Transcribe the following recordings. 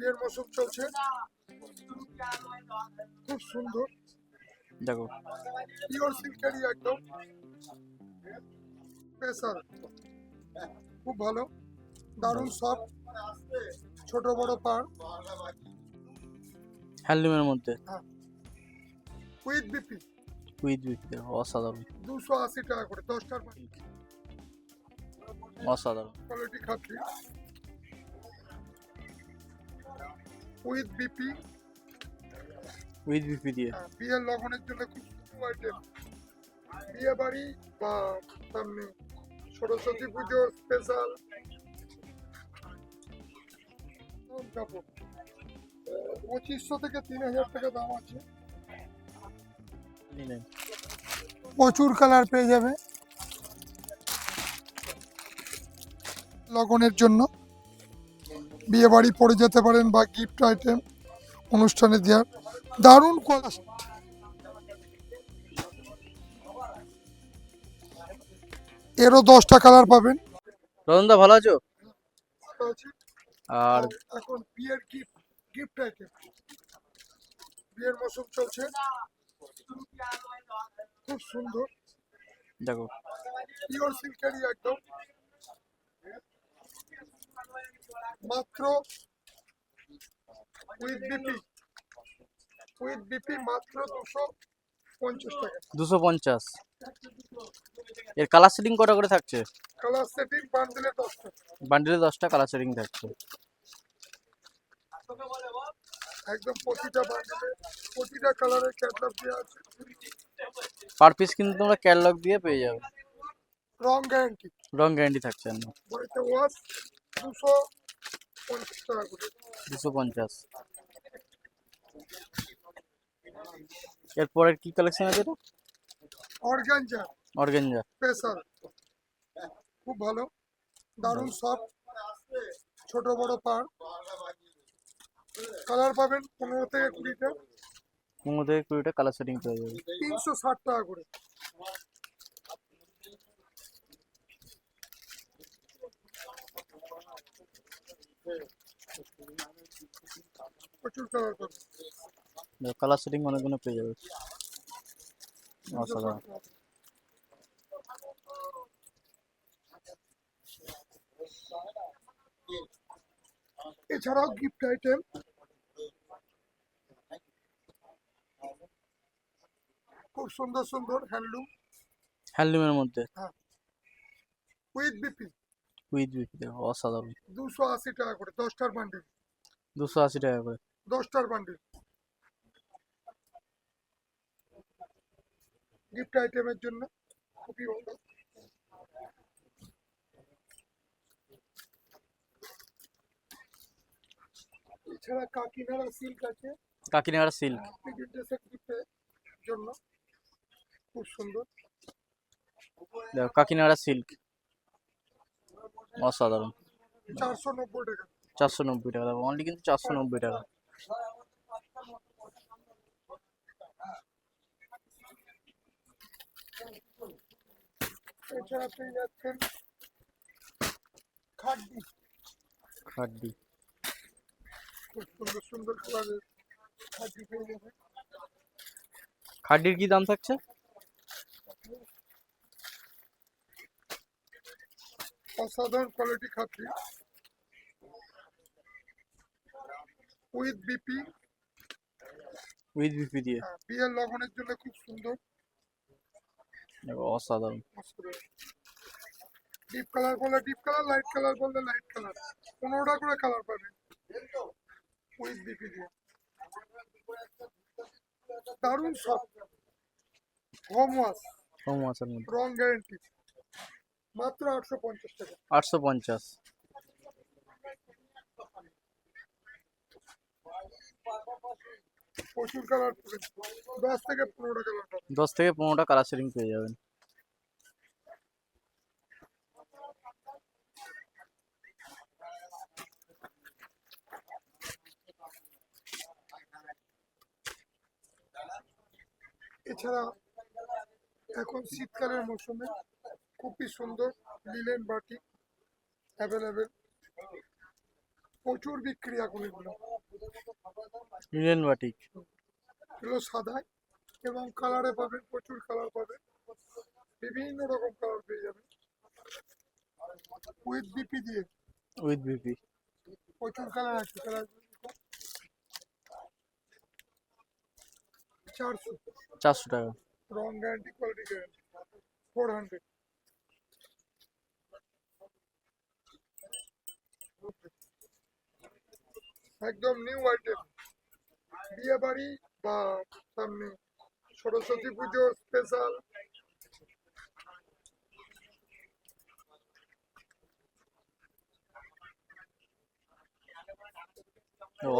বিয়ের মৌসুম চলছে। খুব সুন্দর। দেখো। পিওর সিল্কেরই একদম। স্পেশাল খুব ভালো। দারুণ সব ছোট বড় পার হ্যান্ডলুমের মধ্যে। উইথ বিপি উইথ উইথ দেখো অসাধারণ। দুশো আশি টাকা করে দশটার অসাধারণ। কোয়ালিটি খাচ্ছি। উইথ বিপি উইথ বিপি দিয়ে। বিয়ের লগনের জন্য খুব সুন্দর আইটেম বিয়ে বাড়ি বা সামনে সরস্বতী পুজোর স্পেশাল কাপড় পঁচিশশো থেকে তিন হাজার টাকা দাম আছে। প্রচুর কালার পেয়ে যাবে। লগনের জন্য। বিয়ে বাড়ি পরে যেতে পারেন বা গিফট আইটেম অনুষ্ঠানে দেওয়ার। দারুণ কোয়ালিটি এরও দশটা কালার পাবেন। রতনদা ভালো আছো? আর এখন বিয়ের গিফট গিফট আইটেম বিয়ের মৌসুম চলছে। খুব সুন্দর। দেখো। পিওর সিল্কেরই একদম। মাত্র উইথ বিপি উইথ বিপি মাত্র দুশো পঞ্চাশ টাকা। দুশো পঞ্চাশ। এর কালার সেটিং কটা করে থাকছে? কালার সেটিং বান্ডেলে দশটা বান্ডিলে দশটা কালার সেটিং থাকছে। একদম প্রতিটা বান্ডেলে প্রতিটা কালারের ক্যাটলগ দেওয়া আছে। পার পিস কিন্তু তোমরা ক্যাটলগ দিয়ে পেয়ে যাবে। রং গ্যারান্টি রং গ্যারান্টি থাকছে না। ওয়াশ দুশো পঞ্চাশ টাকা করে। দুশো পঞ্চাশ। এরপরের কি কালেকশন আছে এটা? অর্গানজা। Organza special. খুব ভালো। দারুণ সব ছোট বড় পার কালার পাবেন পনেরো থেকে কুড়িটা। পনেরো থেকে কুড়িটা কালার সেটিং পেয়ে যাবে তিনশো ষাট টাকা করে। প্রচুর কালার কালার সেটিং অনেকগুলো পেয়ে যাবে। অসাধারণ। এছাড়াও গিফট আইটেম খুব সুন্দর সুন্দর হ্যান্ডলুম হ্যান্ডলুমের মধ্যে। উইথ বিপি উইথ দেখো অসাধারণ। দুশো আশি টাকা করে দশটার বান্ডিল। দুশো আশি টাকা করে। দশটার বান্ডিল। গিফট আইটেমের জন্য খুবই ভালো। এছাড়া কাকিনাড়া সিল্ক আছে। কাকিনাড়া সিল্ক। গিফটের জন্য। খুব সুন্দর। দেখো কাকিনাড়া সিল্ক। অসাধারণ চারশো নব্বই টাকা চারশো নব্বই টাকা দেখো অনলি কিন্তু চারশো নব্বই টাকা এছাড়া পেয়ে যাচ্ছেন খাড্ডি খাড্ডি খুব সুন্দর সুন্দর কালারের খাড্ডি পেয়ে যাবেন খাড্ডির কি দাম থাকছে অসাধারণ কোয়ালিটি খাচ্ছি। উইথ বিপি উইথ বিপি দিয়ে। বিয়ের লগনের জন্য খুব সুন্দর। অসাধারণ। ডিপ কালার বললে ডিপ কালার লাইট কালার বললে লাইট কালার পনেরোটা করে কালার পাবেন উইথ বিপি দিয়ে। দারুণ সব হোম ওয়াশ হোম ওয়াশের মধ্যে। রং গ্যারেন্টি মাত্র আটশো পঞ্চাশ টাকা। আটশো পঞ্চাশ। প্রচুর কালার পাবেন দশ থেকে পনেরোটা কালার পাবেন। দশ থেকে পনেরোটা কালার সেটিং পেয়ে যাবেন। এছাড়া এখন শীতকালের মৌসুমে খুবই সুন্দর লিলেন বাটি অ্যাভেলেবেল প্রচুর বিক্রি এখন এগুলো। লিলেন বাটি। এগুলো সাদায় এবং কালারে পাবেন প্রচুর কালার পাবেন। বিভিন্ন রকম কালার পেয়ে যাবেন। উইথ বিপি দিয়ে। উইথ বিপি প্রচুর কালার আছে কালার চারশো। চারশো টাকা। রং guarantee quality guarantee four hundred একদম নিউ আইটেম বিয়ে বাড়ি বা সামনে সরস্বতী পুজো স্পেশাল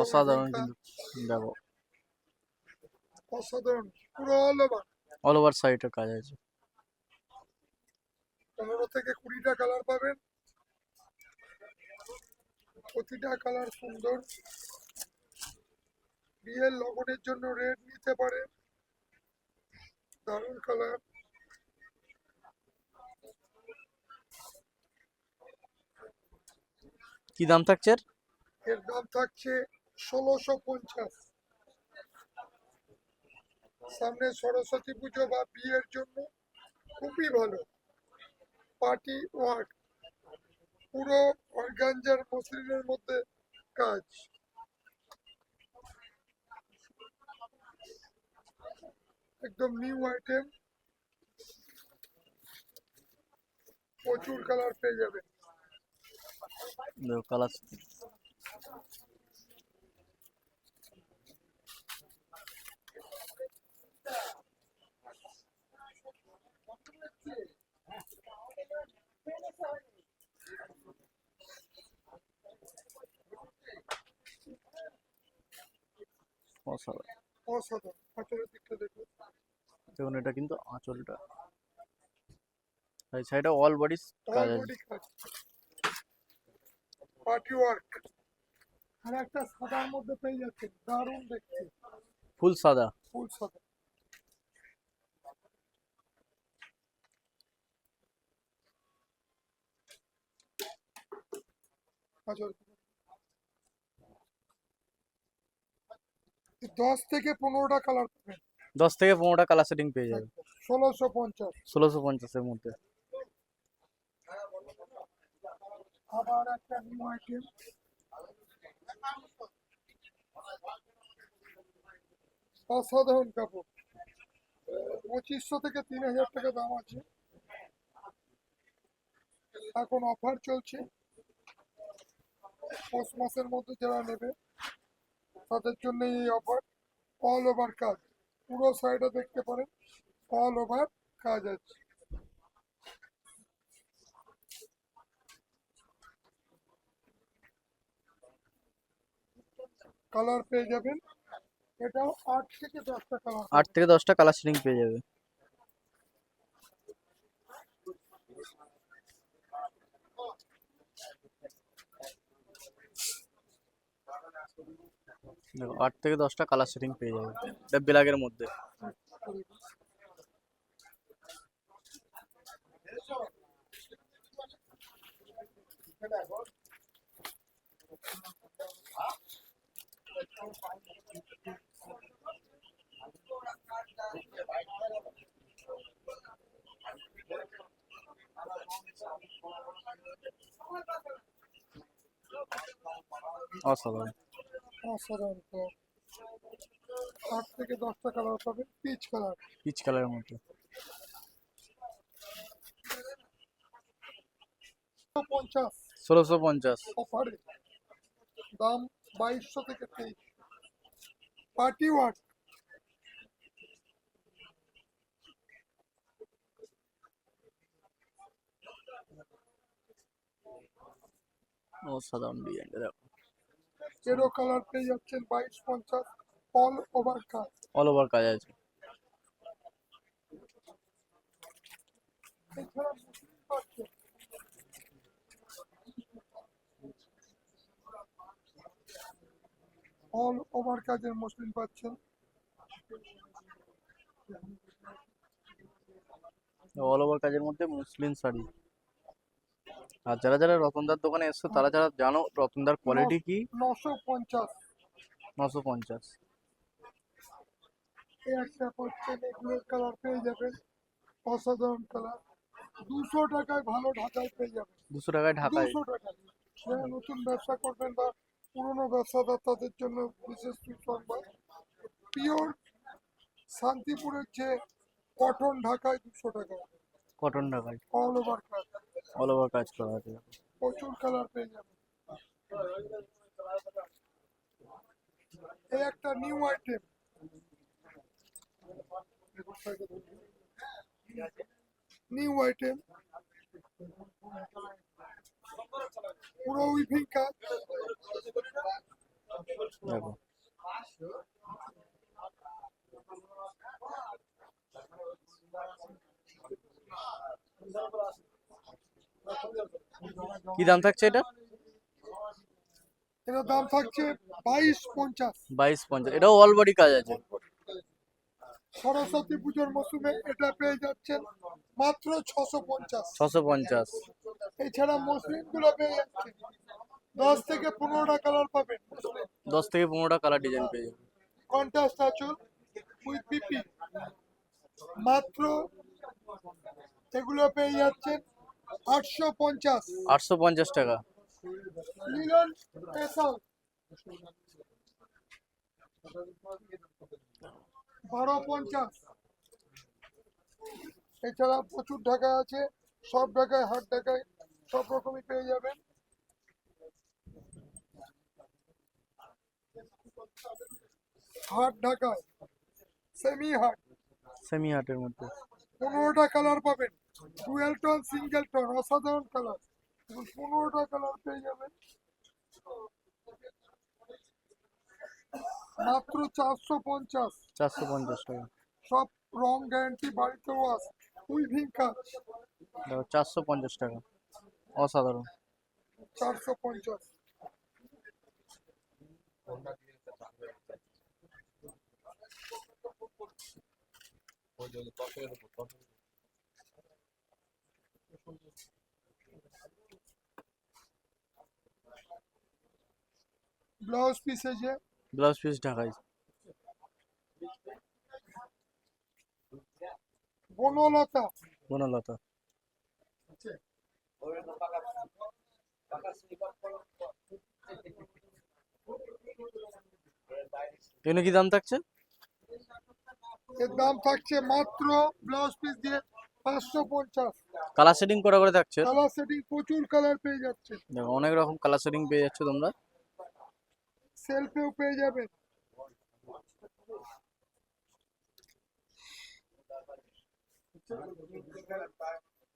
অসাধারণ কিন্তু দেখো। অসাধারণ পুরো অল ওভার অল ওভার সাইডের কাজ আছে। পনেরো থেকে কুড়িটা কালার পাবেন। প্রতিটা কালার সুন্দর। বিয়ের লগনের জন্য রেড নিতে পারে। দারুণ কালার। কি দাম থাকছে এর? এর দাম থাকছে ষোলোশো পঞ্চাশ। সামনে সরস্বতী পুজো বা বিয়ের জন্য খুবই ভালো। পার্টি ওয়ার্ক পুরো অর্গানজার মসলিনের মধ্যে কাজ। একদম নিউ আইটেম প্রচুর কালার পেয়ে দেখো কালার অসাধারণ অসাধারণ হাতের দিকটা দেখুন। দেখুন এটা কিন্তু আঁচলটা। এই সাইডে অল বডি কাজ আছে। পার্টি ওয়ার্ক আর একটা সাদার মধ্যে পেয়ে যাচ্ছে দারুণ দেখতে। ফুল সাদা। ফুল সাদা। আচ্ছা দশ থেকে পনেরোটা কালার পাবেন। দশ থেকে পনেরোটা কালার সেটিং পেয়ে যাবে ষোলোশো পঞ্চাশ। ষোলোশো পঞ্চাশের মধ্যে। আবার একটা নিউ আইটেম অসাধারণ কাপড়। পঁচিশশো থেকে তিন হাজার টাকা দাম আছে। এখন অফার চলছে। পৌষ মাসের মধ্যে যারা নেবে তাদের জন্য এই অফার অল ওভার কাজ পুরো সাইডে দেখতে পারেন অল ওভার কাজ আছে। কালার পেয়ে যাবেন। এটাও আট থেকে দশটা কালার আট থেকে দশটা কালার সিলিং পেয়ে যাবে। দেখো আট থেকে দশটা কালার সেটিং পেয়ে যাবে। এটা ব্ল্যাকের মধ্যে। অসাধারণ। অসাধারণ তো আট থেকে দশটা কালার পাবেন পিচ কালার পিচ কালারের মধ্যে। পঞ্চাশ। ষোলোশো পঞ্চাশ। অফারে। দাম বাইশশো থেকে তেইশ। Party work. অসাধারণ ডিজাইনটা দেখো। এরও কালার পেয়ে যাচ্ছেন বাইশ পঞ্চাশ অল ওভার কাজ অল ওভার কাজ আছে অল ওভার কাজের মসলিন পাচ্ছেন। অল ওভার কাজের মধ্যে মুসলিম শাড়ি। আর যারা যারা রতনদার দোকানে এসছো তারা যারা জানো রতনদার কোয়ালিটি কি? নশো পঞ্চাশ। নশো পঞ্চাশ। একটা এগুলোর কালার পেয়ে যাবেন অসাধারণ কালার দুশো টাকায় ভালো ঢাকায় পেয়ে যাবেন দুশো টাকায় ঢাকায় দুশো টাকা যারা নতুন ব্যবসা করবেন বা পুরনো ব্যবসাদার তাদের জন্য বিশেষ সুসংবাদ। পিওর শান্তিপুরের যে কটন ঢাকায় দুশো টাকা। কটন ঢাকায় অল ওভার কাজ অল ওভার কাজ করা আছে প্রচুর কালার পেয়ে যাবেন এই একটা নিউ আইটেম নিউ আইটেম পুরো উইভিং কাজ। দেখো। কি দাম থাকছে এটা? এটার দাম থাকছে বাইশ পঞ্চাশ। বাইশ পঞ্চাশ। এটাও অল বডি কাজ আছে। সরস্বতী পুজোর মৌসুমে এটা পেয়ে যাচ্ছেন মাত্র ছশো পঞ্চাশ। ছশো পঞ্চাশ। এছাড়া মসলিনগুলো পেয়ে যাচ্ছেন। দশ থেকে পনেরোটা কালার পাবেন। দশ থেকে পনেরোটা কালার ডিজাইন পেয়ে যাবে কন্ট্রাস্ট আঁচল উইথ পিপি মাত্র এগুলো পেয়ে যাচ্ছেন আটশো পঞ্চাশ। আটশো পঞ্চাশ টাকা। মিলন স্পেশাল বারো পঞ্চাশ। এছাড়া প্রচুর ঢাকা আছে সব ঢাকায় হাট ঢাকায় সব রকমই পেয়ে যাবেন। হাট ঢাকায় সেমি হাট। সেমি হাটের মধ্যে। পনেরোটা কালার পাবেন। ডুয়েল টোন সিঙ্গেল টোন অসাধারণ কালার পনেরোটা কালার পেয়ে যাবেন মাত্র চারশো পঞ্চাশ। চারশো পঞ্চাশ টাকা। সব রং গ্যারান্টি বাড়িতে ওয়াশ উইভিং কাজ। দেখো চারশো পঞ্চাশ টাকা। অসাধারণ। চারশো পঞ্চাশ। ব্লাউজ পিস আছে ব্লাউজ পিস ঢাকাই। বনলতা। বনলতা। এগুলো কি দাম থাকছে? এর দাম থাকছে মাত্র ব্লাউজ পিস দিয়ে পাঁচশো পঞ্চাশ। কালার সেটিং করা করে থাকছে? কালার সেটিং প্রচুর কালার পেয়ে যাচ্ছে। দেখো অনেক রকম কালার সেটিং পেয়ে যাচ্ছে তোমরা। সেলফেও পেয়ে যাবেন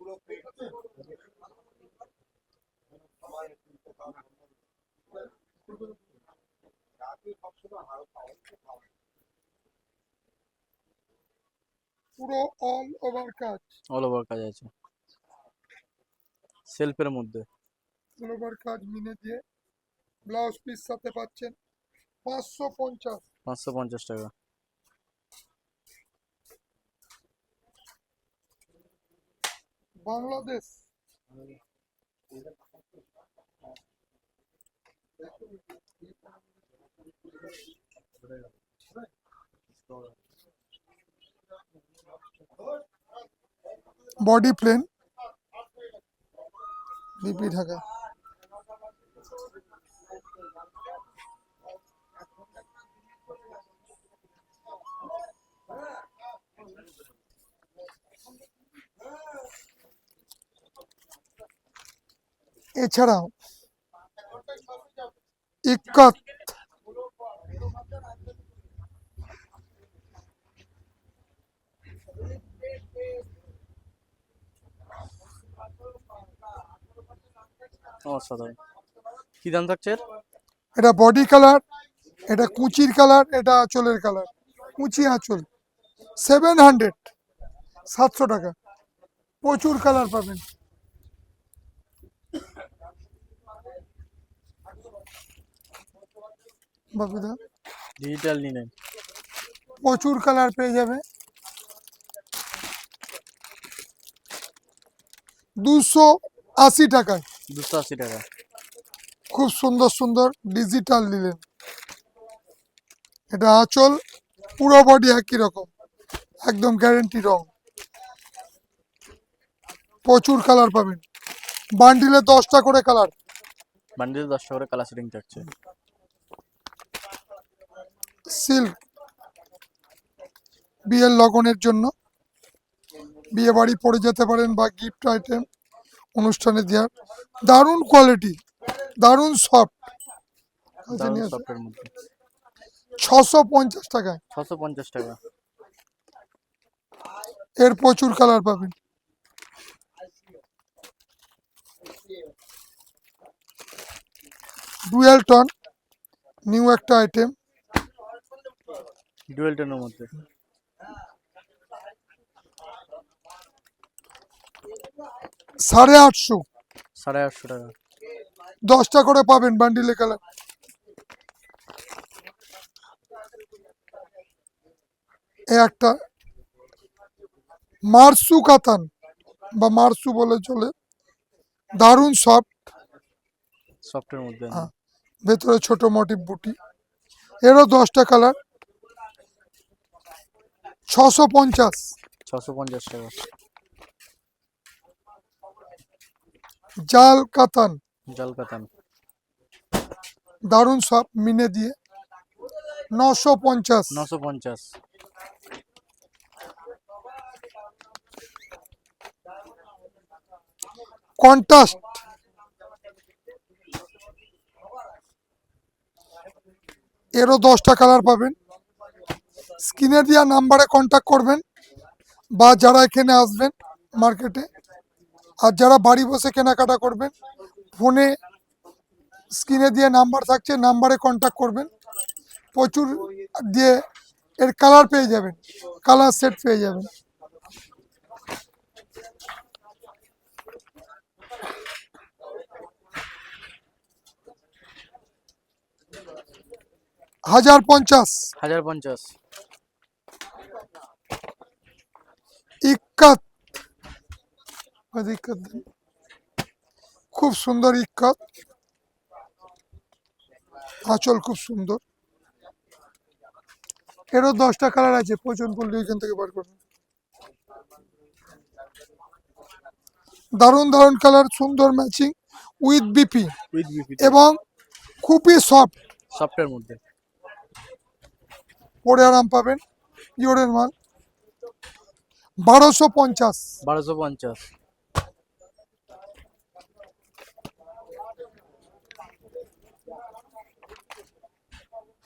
পুরো অল ওভার কাজ। অল ওভার কাজ আছে। সেলফের মধ্যে। অল ওভার কাজ মিনে দিয়ে ব্লাউজ পিস সাথে পাচ্ছেন পাঁচশো পঞ্চাশ। পাঁচশো পঞ্চাশ টাকা। Bangladesh. Body plain BP Dhaka. এছাড়াও ইক্কত অসাধারণ কি দাম থাকছে এটা বডি কালার এটা কুচির কালার এটা আঁচলের কালার। কুচি আঁচল। সেভেন হান্ড্রেড সাতশো টাকা। প্রচুর কালার পাবেন। বাবুদা? ডিজিটাল নিলেন। প্রচুর কালার পেয়ে যাবে। দুশো আশি টাকায়। দুশো আশি টাকা। খুব সুন্দর সুন্দর ডিজিটাল নিলেন এটা আঁচল পুরো বডি একই রকম একদম গ্যারেন্টি রং প্রচুর কালার পাবেন। বান্ডিলে দশটা করে কালার বান্ডিল দশটা করে কালার সেটিং থাকছে। সিল্ক বিয়ের লগনের জন্য। বিয়ে বাড়ি পরে যেতে পারেন বা গিফট আইটেম অনুষ্ঠানে দেওয়ার দারুণ কোয়ালিটি দারুণ সফট ছশো পঞ্চাশ টাকায়। ছশো পঞ্চাশ টাকা। এর প্রচুর কালার পাবেন। ডুয়েল টন নিউ একটা আইটেম ডুয়েল টেনের মধ্যে। সাড়ে আটশো। সাড়ে আটশো টাকা। দশটা করে পাবেন বান্ডিলে কালার। এ একটা মারসু কাতান বা মারসু বলে চলে। দারুণ সফট। সফটের মধ্যে। হ্যাঁ। ভেতরে ছোট মোটিভ বুটি। এরও দশটা কালার। ছশো পঞ্চাশ। ছশো পঞ্চাশ টাকা। জাল কাতান জাল কাতান দারুণ সব মিনে দিয়ে। নশো পঞ্চাশ। নশো পঞ্চাশ। কন্টাস্ট। এরও দশটা কালার পাবেন। স্ক্রিনে দেওয়া নাম্বারে কন্ট্যাক্ট করবেন বা যারা এখানে আসবেন মার্কেটে আর যারা বাড়ি বসে কেনাকাটা করবেন ফোনে স্ক্রিনে দিয়ে নাম্বার থাকছে নাম্বারে কন্ট্যাক্ট করবেন। প্রচুর দিয়ে এর কালার পেয়ে যাবেন কালার সেট পেয়ে যাবেন। হাজার পঞ্চাশ। হাজার পঞ্চাশ। ইক্কাত দেন। খুব সুন্দর ইক্কাত আঁচল খুব সুন্দর। এরও দশটা কালার আছে পছন্দ করলে ওইখান থেকে বার করবেন দারুণ দারুণ কালার সুন্দর ম্যাচিং উইথ বিপি এবং খুবই সফট সফটের মধ্যে। পরে আরাম পাবেন। পিওরের মাল। বারোশো পঞ্চাশ। বারোশো পঞ্চাশ।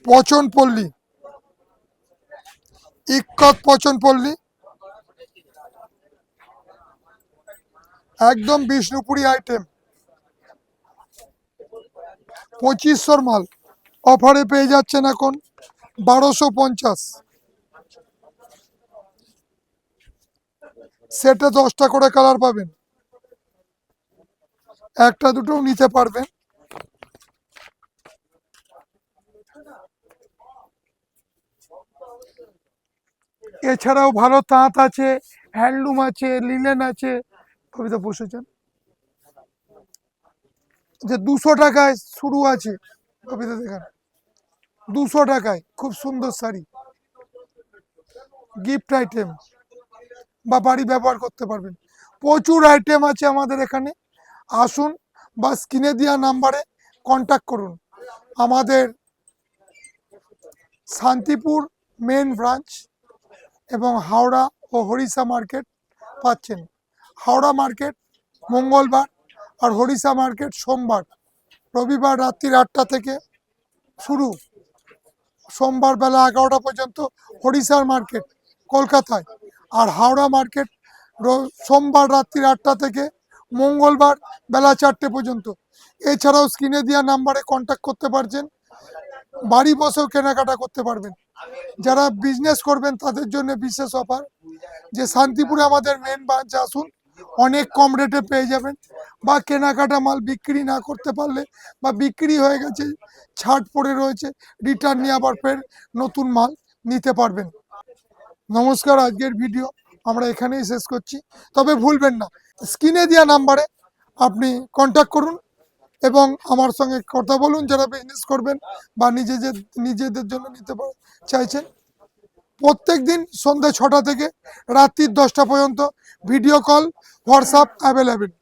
পচন পল্লী। ইক্কত পচন পল্লী। একদম বিষ্ণুপুরি আইটেম পঁচিশশোর মাল। অফারে পেয়ে যাচ্ছেন এখন বারোশো পঞ্চাশ। সেটে দশটা করে কালার পাবেন। একটা দুটো নিতে পারবেন। এছাড়াও ভালো তাঁত আছে, হ্যান্ডলুম আছে, লিনেন আছে। কবিতা বসেছেন? যে দুশো টাকায় শুরু আছে কবিতা দেখান। দুশো টাকায়, খুব সুন্দর শাড়ি। গিফট আইটেম বা বাড়ি ব্যবহার করতে পারবেন। প্রচুর আইটেম আছে আমাদের এখানে। আসুন বা স্ক্রিনে দেওয়া নাম্বারে কন্ট্যাক্ট করুন। আমাদের শান্তিপুর মেন ব্রাঞ্চ এবং হাওড়া ও হরিষা মার্কেট পাচ্ছেন। হাওড়া মার্কেট মঙ্গলবার আর হরিষা মার্কেট সোমবার। রবিবার রাত্রির আটটা থেকে শুরু। সোমবার বেলা এগারোটা পর্যন্ত হরিষার মার্কেট কলকাতায়। আর হাওড়া মার্কেট সোমবার রাত্রির আটটা থেকে মঙ্গলবার বেলা চারটে পর্যন্ত। এছাড়াও স্ক্রিনে দেওয়া নাম্বারে কন্ট্যাক্ট করতে পারছেন। বাড়ি বসেও কেনাকাটা করতে পারবেন। যারা বিজনেস করবেন, তাদের জন্য বিশেষ অফার যে শান্তিপুরে আমাদের মেন ব্রাঞ্চ আসুন, অনেক কম রেটে পেয়ে যাবেন। বা কেনাকাটা মাল বিক্রি না করতে পারলে বা বিক্রি হয়ে গেছে ছাড় পড়ে রয়েছে রিটার্ন নিয়ে আবার ফের নতুন মাল নিতে পারবেন। নমস্কার, আজকের ভিডিও আমরা এখানেই শেষ করছি। তবে ভুলবেন না, স্ক্রিনে দেওয়া নাম্বারে আপনি কন্ট্যাক্ট করুন। এবং আমার সঙ্গে কথা বলুন, যারা বিজনেস করবেন বা নিজেদের নিজেদের জন্য নিতে চাইছেন। প্রত্যেক দিন সন্ধ্যা ছটা থেকে রাত্রি দশটা পর্যন্ত ভিডিও কল হোয়াটসঅ্যাপ অ্যাভেলেবেল